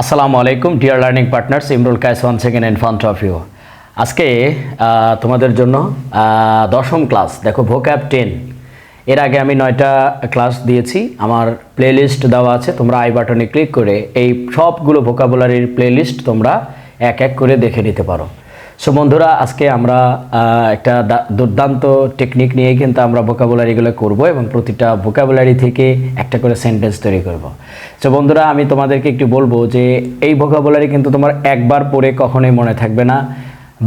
আসসালামু আলাইকুম dear learning partners Imrul Kayes one second in front of you আজকে তোমাদের জন্য দশম ক্লাস দেখো ভোক অ্যাপ টেন এর আগে আমি নয়টা ক্লাস দিয়েছি, আমার প্লেলিস্ট দেওয়া আছে, তোমরা আই বাটনে ক্লিক করে এই সবগুলো ভোকাবুলারির প্লেলিস্ট তোমরা এক এক করে দেখে নিতে পারো। সো বন্ধুরা, আজকে আমরা একটা দুর্দান্ত টেকনিক নিয়ে কিন্তু আমরা ভোকাবুলারিগুলো করব এবং প্রতিটা ভোকাবুলারি থেকে একটা করে সেন্টেন্স তৈরি করব। সো বন্ধুরা, আমি তোমাদেরকে একটু বলব যে এই ভোকাবুলারি কিন্তু তোমার একবার পড়ে কখনোই মনে থাকবে না।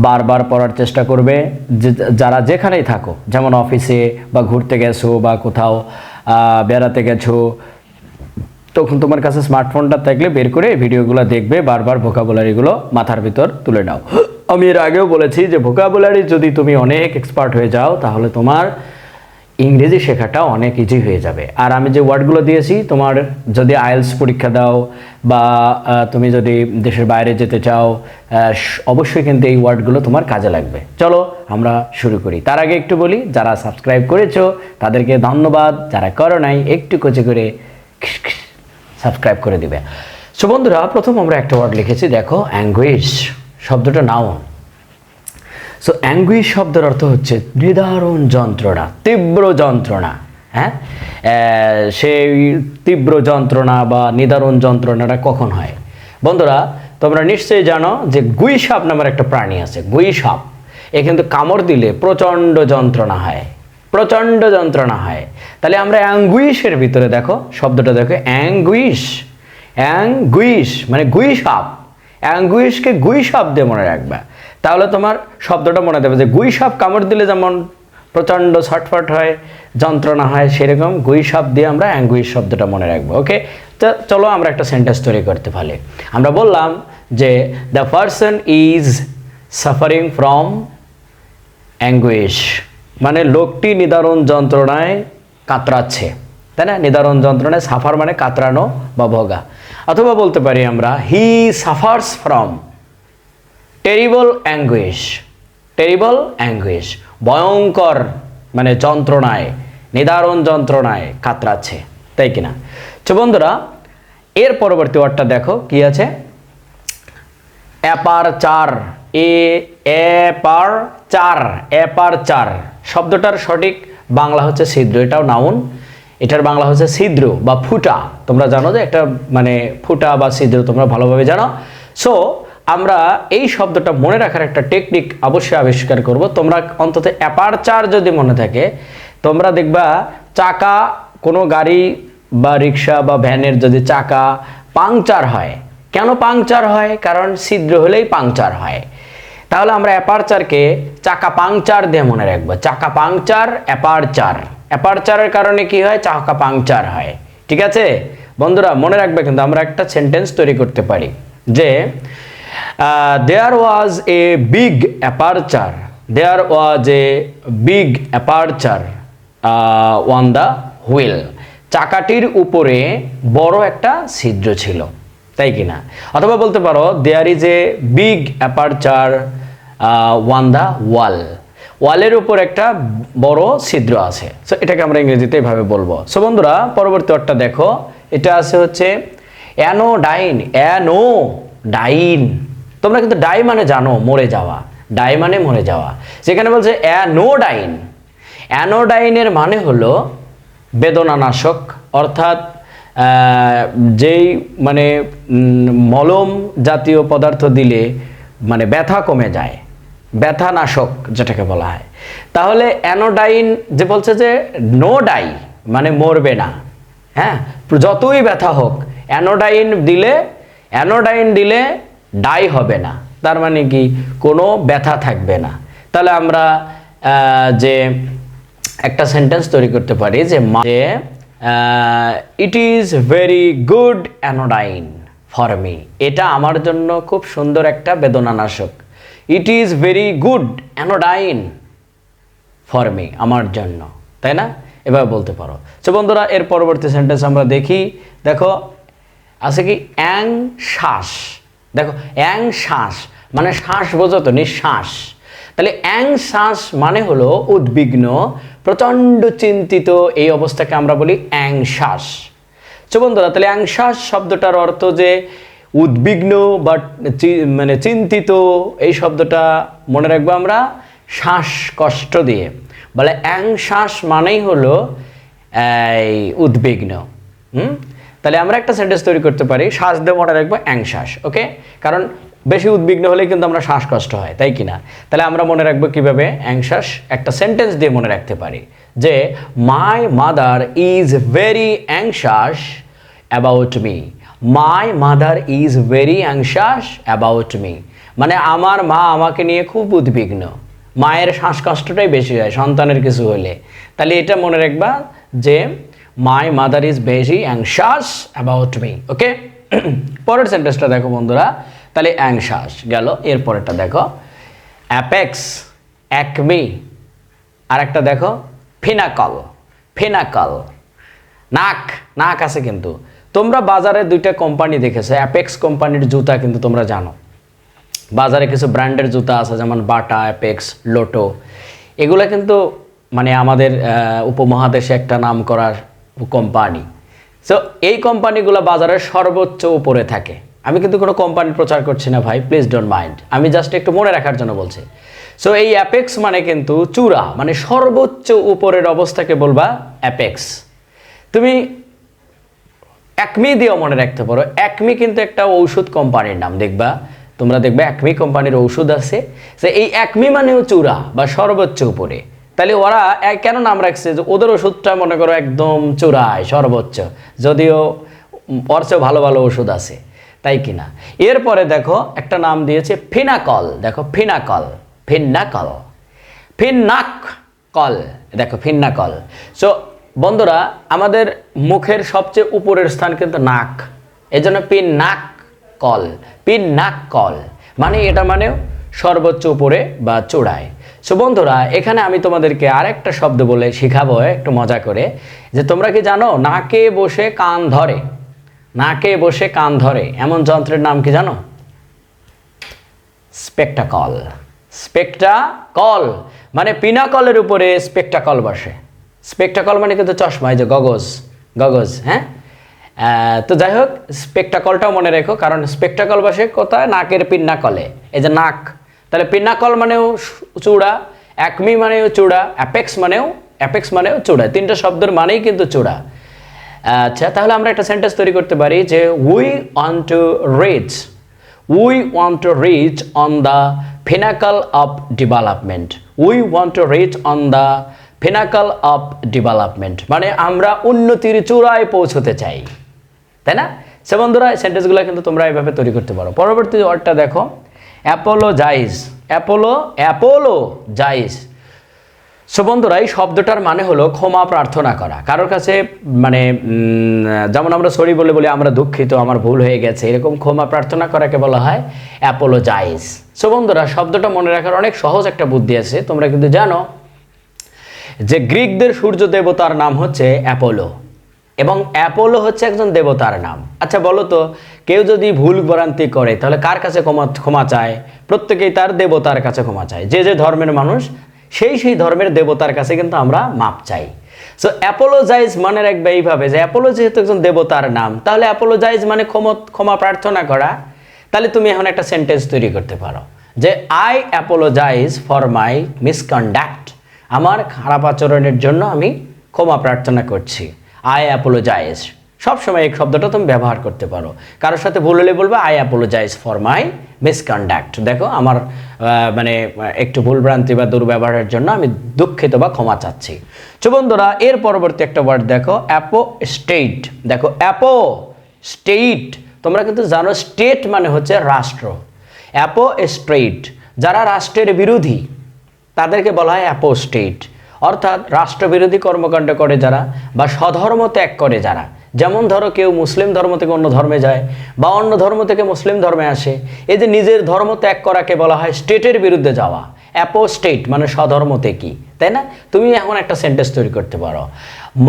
বারবার পড়ার চেষ্টা করবে। যারা যেখানেই থাকো, যেমন অফিসে বা ঘুরতে গেছো বা কোথাও বেড়াতে গেছো, তখন তোমার কাছে স্মার্টফোনটা থাকলে বের করে ভিডিওগুলো দেখবে, বারবার ভোকাবুলারিগুলো মাথার ভিতর তুলে নাও। আমি এর আগেও বলেছি যে ভোকাবুলারি যদি তুমি অনেক এক্সপার্ট হয়ে যাও, তাহলে তোমার ইংরেজি শেখাটা অনেক ইজি হয়ে যাবে। আর আমি যে ওয়ার্ডগুলো দিয়েছি, তোমার যদি আইএলস পরীক্ষা দাও বা তুমি যদি দেশের বাইরে যেতে চাও অবশ্যই কিন্তু এই ওয়ার্ডগুলো তোমার কাজে লাগবে। চলো আমরা শুরু করি। তার আগে একটু বলি, যারা সাবস্ক্রাইব করেছ, তাদেরকে ধন্যবাদ। যারা করো নাই, একটু কচি করে সাবস্ক্রাইব করে দিবে। সো বন্ধুরা, প্রথম আমরা একটা ওয়ার্ড লিখেছি, দেখো অ্যাঙ্গুইশ শব্দটা নাউন সো অ্যাঙ্গুইশ শব্দের অর্থ হচ্ছে নিদারুণ যন্ত্রণা, তীব্র যন্ত্রণা হ্যাঁ? সেই তীব্র যন্ত্রণা বা নিদারুণ যন্ত্রণাটা কখন হয়? বন্ধুরা, তোমরা নিশ্চয়ই জানো যে গুই সাপ নামের একটা প্রাণী আছে গুই সাপ এ কিন্তু কামড় দিলে প্রচণ্ড যন্ত্রণা হয়, প্রচণ্ড যন্ত্রণা হয়। তাহলে আমরা অ্যাঙ্গুইশের ভিতরে দেখো, শব্দটা দেখো অ্যাঙ্গুইশ অ্যাঙ্গুইশ মানে গুই সাপ অ্যাঙ্গুইশকে গুই শব্দে মনে রাখবে। তাহলে তোমার শব্দটা মনে দেবে যে গুই সাপ কামড় দিলে যেমন প্রচণ্ড ছটফট হয়, যন্ত্রণা হয়, সেরকম গুই সাপ দিয়ে আমরা অ্যাঙ্গুইশ শব্দটা মনে রাখব ওকে তো চলো আমরা একটা সেন্টেন্স তৈরি করতে পারি। আমরা বললাম যে the person is suffering from anguish মানে লোকটি নিদারুণ যন্ত্রণায় কাতরাচ্ছে। তাই না? নিদারুণ যন্ত্রণায় সাফার মানে কাতরানো বা ভোগা। অথবা বলতে পারি আমরা he suffers from terrible anguish terrible anguish ভয়ঙ্কর মানে যন্ত্রণায়, নিদারুণ যন্ত্রণায় কাতরাচ্ছে, তাই কিনা? তো বন্ধুরা, এর পরবর্তী ওয়ার্ডটা দেখো, কি আছে? অ্যাপার চার এ অ্যাপার চার অ্যাপার চার শব্দটার সঠিক বাংলা হচ্ছে ছিদ্র, এটাও নাউন এটার বাংলা হচ্ছে ছিদ্র বা ফুটা। তোমরা জানো যে একটা মানে ফুটা বা ছিদ্র তোমরা ভালোভাবে জানো। সো আমরা এই শব্দটা মনে রাখার একটা টেকনিক অবশ্যই আবিষ্কার করব। তোমরা অন্তত অ্যাপারচার যদি মনে থাকে, তোমরা দেখবা চাকা কোনো গাড়ি বা রিক্সা বা ভ্যানের যদি চাকা পাংচার হয়, কেন পাংচার হয়? কারণ ছিদ্র হলেই পাংচার হয়। তাহলে আমরা অ্যাপারচারকে চাকা পাংচার দিয়ে মনে রাখব। চাকা পাংচার অ্যাপারচার অ্যাপারচারের কারণে কি হয়? চাকা পাংচার হয়। ঠিক আছে? বন্ধুরা, মনে রাখবে কিন্তু আমরা একটা সেন্টেন্স তৈরি করতে পারি যে there was a big aperture there was a big aperture on the wheel চাকাটির উপরে বড় একটা ছিদ্র ছিল। তাই কি না? অথবা বলতে পারো there is a big aperture on the wall ওয়ালের উপর একটা বড় ছিদ্র আছে। সো এটাকে আমরা ইংরেজিতে এভাবে বলব। সো বন্ধুরা, পরবর্তী ওয়ার্ডটা দেখো। এটা আছে হচ্ছে অ্যানোডাইন অ্যানো ডাইন তোমরা কিন্তু ডাই মানে জানো, মরে যাওয়া। ডাই মানে মরে যাওয়া। যেখানে বলছে অ্যানো অ্যানোডাইন। অ্যানোডাইনের মানে হলো বেদনানাশক, অর্থাৎ যেই মানে মলম জাতীয় পদার্থ দিলে মানে ব্যথা কমে যায়। ব্যথা নাশক যেটাকে বলা হয়। তাহলে অ্যানোডাইন যে বলছে যে নো ডাই মানে মরবে না। হ্যাঁ? যতই ব্যথা হোক, অ্যানোডাইন দিলে অ্যানোডাইন দিলে ডাই হবে না। তার মানে কি? কোনো ব্যথা থাকবে না। তাহলে আমরা যে একটা সেন্টেন্স তৈরি করতে পারি যে it is very good anodyne for me এটা আমার জন্য খুব সুন্দর একটা বেদনানাশক। It is very good anodyne for me আমার জন্য। তাই না? এভাবে বলতে পারো। তো বন্ধুরা, এর পরবর্তী সেন্টেন্স আমরা দেখি। দেখো, আছে কি? অ্যাং শ্বাস দেখো অ্যাং শ্বাস মানে শ্বাস বোঝো তো, নিঃশ্বাস। তাহলে অ্যাং শ্বাস মানে হলো উদ্বিগ্ন, প্রচণ্ড চিন্তিত, এই অবস্থাকে আমরা বলি অ্যাং শ্বাস তো বন্ধুরা, তাহলে অ্যাংশাস শব্দটার অর্থ যে উদ্বিগ্ন বা মানে চিন্তিত, এই শব্দটা মনে রাখব আমরা শ্বাসকষ্ট দিয়ে। বলে অ্যাংশ্বাস মানেই হলো, এই উদ্বিগ্ন। হুম? তাহলে আমরা একটা সেন্টেন্স তৈরি করতে পারি, শ্বাস দিয়ে মনে রাখব অ্যাংশ্বাস ওকে কারণ বেশি উদ্বিগ্ন হলে কিন্তু আমরা শ্বাসকষ্ট হয়, তাই কি না তাহলে আমরা মনে রাখব কীভাবে? অ্যাংশাস একটা সেন্টেন্স দিয়ে মনে রাখতে পারি, যে my mother is very anxious about me my mother is very anxious about me মানে আমার মা আমাকে নিয়ে খুব উদ্বিগ্ন। মায়ের শ্বাসকষ্টটাই বেশি হয়, সন্তানের কিছু হলে। তাহলে এটা মনে রাখবা যে my mother is very anxious about me okay পরের সেন্টেন্সটা দেখো বন্ধুরা। তাহলে অ্যাংশাস গেল, এরপরেরটা দেখো। অ্যাপেক্স অ্যাকমি আর একটা দেখো। ফিনাকল ফিনাকল নাক নাক আছে কিন্তু। তোমরা বাজারে দুইটা কোম্পানি দেখেছ অ্যাপেক্স কোম্পানির জুতা কিন্তু তোমরা জানো। বাজারে কিছু ব্র্যান্ডের জুতা আছে, যেমন বাটা অ্যাপেক্স লোটো এগুলো কিন্তু মানে আমাদের উপমহাদেশে একটা নাম করার কোম্পানি সো এই কোম্পানিগুলো বাজারের সর্বোচ্চ উপরে থাকে। আমি কিন্তু কোনো কোম্পানি প্রচার করছি না ভাই প্লিজ ডোন্ট মাইন্ড আমি জাস্ট একটু মনে রাখার জন্য বলছি। সো এই অ্যাপেক্স মানে কিন্তু চূড়া মানে সর্বোচ্চ উপরের অবস্থাকে বলবা অ্যাপেক্স তুমি একমি দিয়েও মনে রাখতে পারো। একমি কিন্তু একটা ঔষধ কোম্পানির নাম, দেখবা? তোমরা দেখবে একমি কোম্পানির ঔষধ আছে। যে এই একমি মানেও চূড়া বা সর্বোচ্চ উপরে। তাহলে ওরা কেন নাম রাখছে? যে ওদের ওষুধটা মনে করো একদম চূড়ায়, সর্বোচ্চ। যদিও ওর ভালো ভালো ওষুধ আছে, তাই কিনা এরপরে দেখো, একটা নাম দিয়েছে ফিনাকল। দেখো, ফিনাকল ফিন্নাকল ফিন্নাক কল দেখো ফিন্নাকল সো বন্ধুরা, আমাদের মুখের সবচেয়ে উপরের স্থান কিন্তু নাক। এই জন্য পিন নাক কল, পিন নাক কল। মানে এটা মানেও সর্বোচ্চ উপরে বা চূড়ায়। সো বন্ধুরা, এখানে আমি তোমাদেরকে আরেকটা শব্দ বলে শিখাবো, একটু মজা করে। যে তোমরা কি জানো, নাকে বসে কান ধরে। নাকে বসে কান ধরে। এমন যন্ত্রের নাম কি জানো? স্পেকটাকল। স্পেকটাকল। মানে পিনাকলের উপরে স্পেকটাকল বসে। স্পেকটাকল মানে কিন্তু চশমা, এই যে গগজ গগজ হ্যাঁ? তো যাই হোক স্পেকটাকলটাও মনে রেখো, কারণ স্পেকটাকল বসে কোথায়? নাকের পিন্নাকলে। এই যে নাক, তাহলে পিন্নাকল মানেও চূড়া অ্যাকমি মানেও চূড়া, অ্যাপেক্স মানেও অ্যাপেক্স মানেও চূড়া তিনটা শব্দের মানেই কিন্তু চূড়া। আচ্ছা তাহলে আমরা একটা সেন্টেন্স তৈরি করতে পারি যে we want to reach we want to reach on the pinnacle of development we want to reach on the pinnacle of development মানে আমরা উন্নতির চূড়ায় পৌঁছতে চাই, তাই না? সে বন্ধুরা সেন্টেন্সগুলো কিন্তু তোমরা এইভাবে তৈরি করতে পারো। পরবর্তী ওয়ার্ডটা দেখো অ্যাপোলো জাইজ অ্যাপোলো অ্যাপোলো জাইজ সো বন্ধুরা, এই শব্দটার মানে হলো ক্ষমা প্রার্থনা করা। কারোর কাছে মানে যেমন আমরা সরি বলে বলি, আমরা দুঃখিত, আমার ভুল হয়ে গেছে, এরকম ক্ষমা প্রার্থনা করাকে বলা হয় অ্যাপোলোজাইজ সো বন্ধুরা, শব্দটা মনে রাখার অনেক সহজ একটা বুদ্ধি আছে, তোমরা কিন্তু জানো। যে গ্রিকদের সূর্য দেবতার নাম হচ্ছে অ্যাপোলো এবং অ্যাপোলো হচ্ছে একজন দেবতার নাম। আচ্ছা বলো তো, কেউ যদি ভুল ভ্রান্তি করে, তাহলে কার কাছে ক্ষমা ক্ষমা চায়? প্রত্যেকেই তার দেবতার কাছে ক্ষমা চায়। যে যে ধর্মের মানুষ, সেই সেই ধর্মের দেবতার কাছে কিন্তু আমরা মাপ চাই। সো অ্যাপোলোজাইজ মানে রাখবে এইভাবে যে, অ্যাপোলো যেহেতু একজন দেবতার নাম, তাহলে অ্যাপোলোজাইজ মানে ক্ষমা ক্ষমা প্রার্থনা করা। তাহলে তুমি এখন একটা সেন্টেন্স তৈরি করতে পারো যে I apologise for my misconduct আমার খারাপ আচরণের জন্য আমি ক্ষমা প্রার্থনা করছি। আই অ্যাপোলোজাইজ সবসময় এই শব্দটা তুমি ব্যবহার করতে পারো। কারোর সাথে ভুল হলে বলবে I apologise for my misconduct দেখো, আমার মানে একটু ভুলভ্রান্তি বা দুর্ব্যবহারের জন্য আমি দুঃখিত বা ক্ষমা চাচ্ছি। তো বন্ধুরা, এর পরবর্তী একটা ওয়ার্ড দেখো অ্যাপো স্টেট দেখো অ্যাপো স্টেট তোমরা কিন্তু জানো স্টেট মানে হচ্ছে রাষ্ট্র। অ্যাপো স্ট্রেট যারা রাষ্ট্রের বিরোধী তাদেরকে বলা হয় অ্যাপোস্টেট। অর্থাৎ রাষ্ট্রবিরোধী কর্মকাণ্ড করে যারা বা স্বধর্ম ত্যাগ করে যারা। যেমন ধরো কেউ মুসলিম ধর্ম থেকে অন্য ধর্মে যায় বা অন্য ধর্ম থেকে মুসলিম ধর্মে আসে, এই যে নিজের ধর্ম ত্যাগ করাকে বলা হয় স্টেটের বিরুদ্ধে যাওয়া। অ্যাপোস্টেট মানে স্বধর্ম ত্যাগী তাই না? তুমি এখন একটা সেন্টেন্স তৈরি করতে পারো।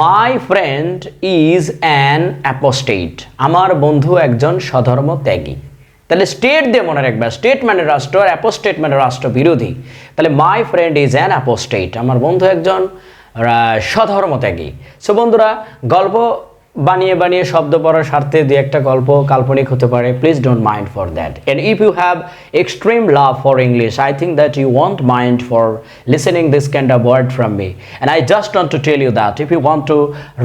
My friend is an apostate আমার বন্ধু একজন স্বধর্ম ত্যাগী। তাহলে স্টেট দিয়ে মনে রাখবে স্টেট মানে রাষ্ট্র, আর অ্যাপোস্টেট মানে রাষ্ট্র বিরোধী। তাহলে my friend is an apostate আমার বন্ধু একজন স্বধর্মত্যাগী সো বন্ধুরা, গল্প বানিয়ে বানিয়ে শব্দ পড়ার স্বার্থে দু একটা গল্প কাল্পনিক হতে পারে। Please don't mind for that and if you have extreme love for English I think that you won't mind for listening this kind of word from me and I just want to tell you that if you want to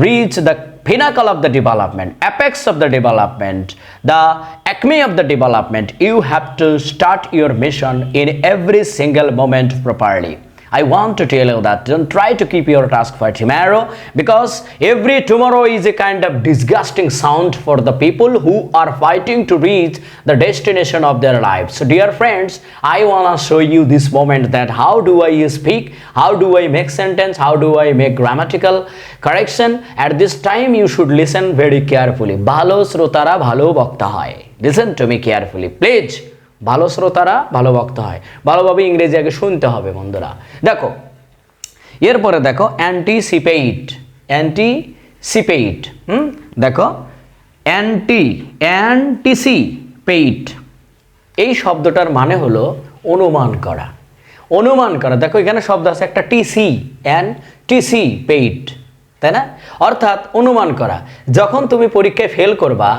reach the pinnacle of the development, apex of the development, the acme of the development, you have to start your mission in every single moment properly. I want to tell you that don't try to keep your task for tomorrow because every tomorrow is a kind of disgusting sound for the people who are fighting to reach the destination of their lives. So, dear friends, I want to show you this moment that how do I speak, how do I make sentence, how do I make grammatical correction. At this time, you should listen very carefully. ভালো শ্রোতারা ভালো বক্তা হয় listen to me carefully please ভালো শ্রোতারা ভালো বক্তা হয়। ভালোভাবে ইংরেজি আগে শুনতে হবে বন্ধুরা। দেখো, এরপরে দেখো অ্যান্টিসিপেইট অ্যান্টিসিপেইট হুম? দেখো অ্যান্টি অ্যান্টিসিপেইট এই শব্দটার মানে হলো অনুমান করা। অনুমান করা, দেখো এখানে শব্দ আছে একটা টিসি অ্যান টিসি পেইট তাই না? অর্থাৎ অনুমান করা। যখন তুমি পরীক্ষায় ফেল করবা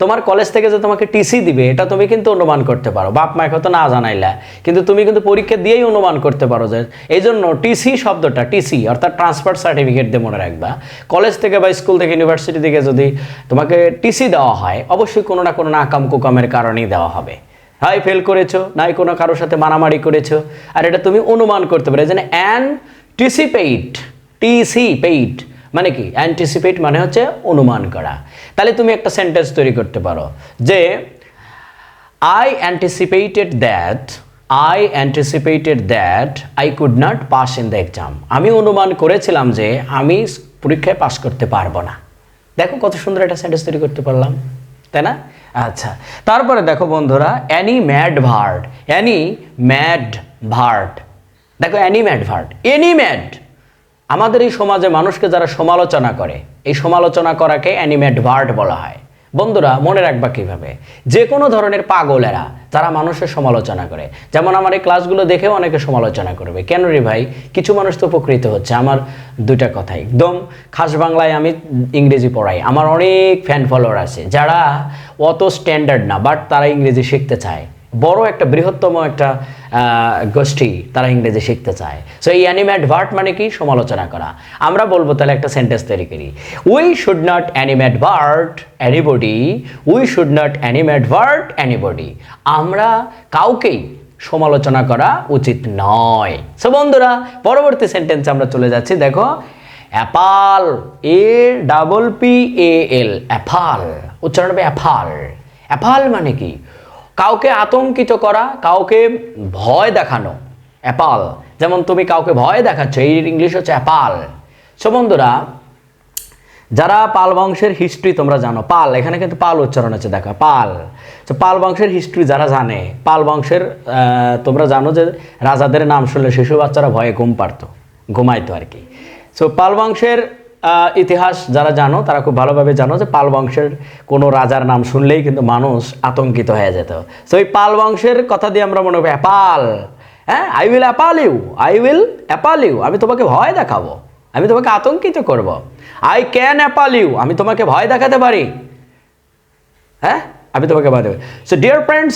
তোমার কলেজ থেকে যে তোমাকে টিসি দিবে, এটা তুমি কিন্তু অনুমান করতে পারো। বাপ মায়ের হয়তো না জানাইলা। কিন্তু তুমি কিন্তু পরীক্ষা দিয়েই অনুমান করতে পারো যে এই জন্য টিসি শব্দটা টিসি অর্থাৎ ট্রান্সফার সার্টিফিকেট দিয়ে মনে রাখবা। কলেজ থেকে বা স্কুল থেকে ইউনিভার্সিটি থেকে যদি তোমাকে টিসি দেওয়া হয়, অবশ্যই কোনো না কোনো নাকাম কুকামের কারণেই দেওয়া হবে। হয় ফেল করেছ, নাই কোনো কারোর সাথে মারামারি করেছ। আর এটা তুমি অনুমান করতে পারো যেন টিসি টিসিপেইট মানে কি? অ্যান্টিসিপেট মানে হচ্ছে অনুমান করা। তাহলে তুমি একটা সেন্টেন্স তৈরি করতে পারো যে I anticipated that I anticipated that I could not pass in the exam আমি অনুমান করেছিলাম যে আমি পরীক্ষায় পাস করতে পারব না। দেখো কত সুন্দর একটা সেন্টেন্স তৈরি করতে পারলাম, তাই না? আচ্ছা তারপরে দেখো বন্ধুরা animadvert animadvert দেখো animadvert any mad আমাদের এই সমাজে মানুষকে যারা সমালোচনা করে এই সমালোচনা করাকে অ্যানিমেট ভার্ড বলা হয়। বন্ধুরা, মনে রাখবা কীভাবে? যে কোনো ধরনের পাগলেরা, তারা মানুষের সমালোচনা করে। যেমন আমার এই ক্লাসগুলো দেখেও অনেকে সমালোচনা করবে। কেন রে ভাই? কিছু মানুষ তো উপকৃত হচ্ছে। আমার দুইটা কথা। একদম খাস বাংলায় আমি ইংরেজি পড়াই। আমার অনেক ফ্যান ফলোয়ার আছে, যারা অত স্ট্যান্ডার্ড না বাট তারা ইংরেজি শিখতে চায়। বড় একটা, বৃহত্তম একটা গোষ্ঠী তারা ইংরেজি শিখতে চায়। সো এই অ্যানিমেট ভার্ট মানে কি? সমালোচনা করা। আমরা বলব তাহলে একটা সেন্টেন্স তৈরি করি। We should not animadvert anybody we should not animadvert anybody আমরা কাউকেই সমালোচনা করা উচিত নয়। সো বন্ধুরা, পরবর্তী সেন্টেন্সে আমরা চলে যাচ্ছি। দেখো অ্যাপাল এ ডাবল পি এ এল অ্যাপাল উচ্চারণ হবে অ্যাপাল অ্যাপাল মানে কি? কাউকে আতঙ্কিত করা, কাউকে ভয় দেখানো, অ্যাপাল। যেমন তুমি কাউকে ভয় দেখাচ্ছ, এই ইংলিশ হচ্ছে অ্যাপাল। সো বন্ধুরা, যারা পাল বংশের হিস্ট্রি তোমরা জানো, পাল, এখানে কিন্তু পাল উচ্চারণ আছে, দেখো, পাল। তো পাল বংশের হিস্ট্রি যারা জানে, পাল বংশের তোমরা জানো যে রাজাদের নাম শুনলে শিশু বাচ্চারা ভয়ে ঘুম পারতো ঘুমাইতো আর কি। সো পাল বংশের ইতিহাস যারা জানো, তারা খুব ভালোভাবে জানো যে পাল বংশের কোনো রাজার নাম শুনলেই কিন্তু মানুষ আতঙ্কিত হয়ে যেত। সো এই পাল বংশের কথা দিয়ে আমরা মনে করি, অ্যাপাল। হ্যাঁ I will appal you I will appal you আমি তোমাকে ভয় দেখাবো, আমি তোমাকে আতঙ্কিত করব। আই ক্যান অ্যাপাল ইউ আমি তোমাকে ভয় দেখাতে পারি। হ্যাঁ আমি তোমাকে ভয় দেবো so dear friends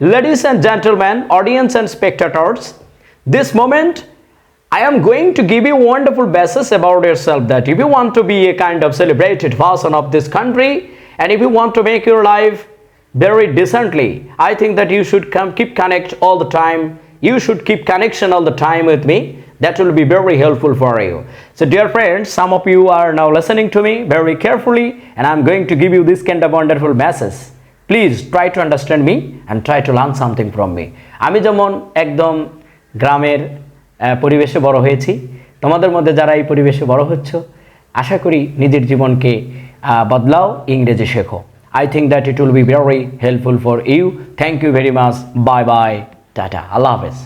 ladies and gentleman audience and spectators this moment I am going to give you wonderful basis about yourself that if you want to be a kind of celebrated person of this country and if you want to make your life very decently, I think that you should come keep connect all the time. You should keep connection all the time with me. That will be very helpful for you. So, dear friends, some of you are now listening to me very carefully, and I'm going to give you this kind of wonderful message. Please try to understand me and try to learn something from me আমি যেমন একদম গ্রামের আহ, পরিবেশে বড় হয়েছি। তোমাদের মধ্যে যারা এই পরিবেশে বড় হচ্ছ, আশা করি নিজের জীবনকে বদলাও, ইংরেজি শেখো। I think that it will be very helpful for you thank you very much bye bye tata আল্লাহ হাফেজ।